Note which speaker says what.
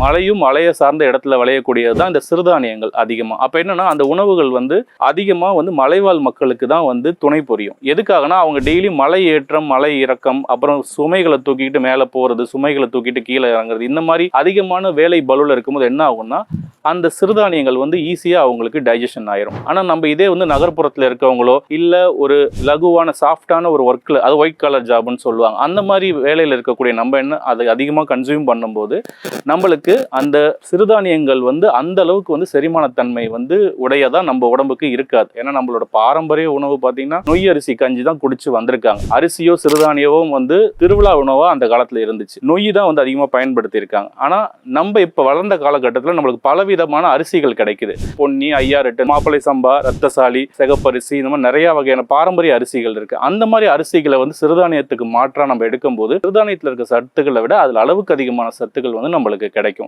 Speaker 1: மலையும் மலையை சார்ந்த இடத்துல விளையக்கூடியது தான் இந்த சிறுதானியங்கள் அதிகமாக அப்போ என்னன்னா அந்த உணவுகள் வந்து அதிகமாக வந்து மலைவாழ் மக்களுக்கு தான் வந்து துணை புரியும். எதுக்காகனா அவங்க டெய்லி மலை ஏற்றம் மலை இறக்கம் அப்புறம் சுமைகளை தூக்கிட்டு மேலே போகிறது சுமைகளை தூக்கிட்டு கீழே இறங்குறது இந்த மாதிரி அதிகமான வேலை பலுவில் இருக்கும்போது என்ன ஆகும்னா அந்த சிறுதானியங்கள் வந்து ஈஸியாக அவங்களுக்கு டைஜஷன் ஆயிரும். ஆனால் நம்ம இதே வந்து நகர்ப்புறத்தில் இருக்கவங்களோ இல்லை ஒரு லகுவான சாஃப்டான ஒரு ஒர்க்கில் அது ஒயிட் கலர் ஜாப்னு சொல்லுவாங்க. அந்த மாதிரி வேலையில் இருக்கக்கூடிய நம்ம என்ன அதை அதிகமாக கன்சியூம் பண்ணும்போது நம்மளுக்கு அந்த சிறுதானியங்கள் வந்து அந்த அளவுக்கு வந்து செரிமானத்தன்மை வந்து உடையதான் நம்ம உடம்புக்கு இருக்காது. ஏன்னா நம்மளோட பாரம்பரிய உணவு பார்த்தீங்கன்னா நொய் அரிசி கஞ்சி தான் குடிச்சு வந்திருக்காங்க. அரிசியோ சிறுதானியவும் வந்து திருவிழா உணவாக அந்த காலத்தில் இருந்துச்சு. நொய் தான் வந்து அதிகமாக பயன்படுத்தியிருக்காங்க. ஆனால் நம்ம இப்போ வளர்ந்த காலகட்டத்தில் நம்மளுக்கு விதமான அரிசிகள் கிடைக்குது. பொன்னி ஐயாரெட்டு மாப்பிளை சம்பா ரத்தசாலி சிகப்பரிசி இந்த மாதிரி நிறைய வகையான பாரம்பரிய அரிசிகள் இருக்கு. அந்த மாதிரி அரிசிகளை வந்து சிறுதானியத்துக்கு மாற்றாக நம்ம எடுக்கும்போது சிறுதானியத்தில் இருக்க சத்துக்களை விட அதில் அளவுக்கு அதிகமான சத்துக்கள் வந்து நம்மளுக்கு கிடைக்கும்.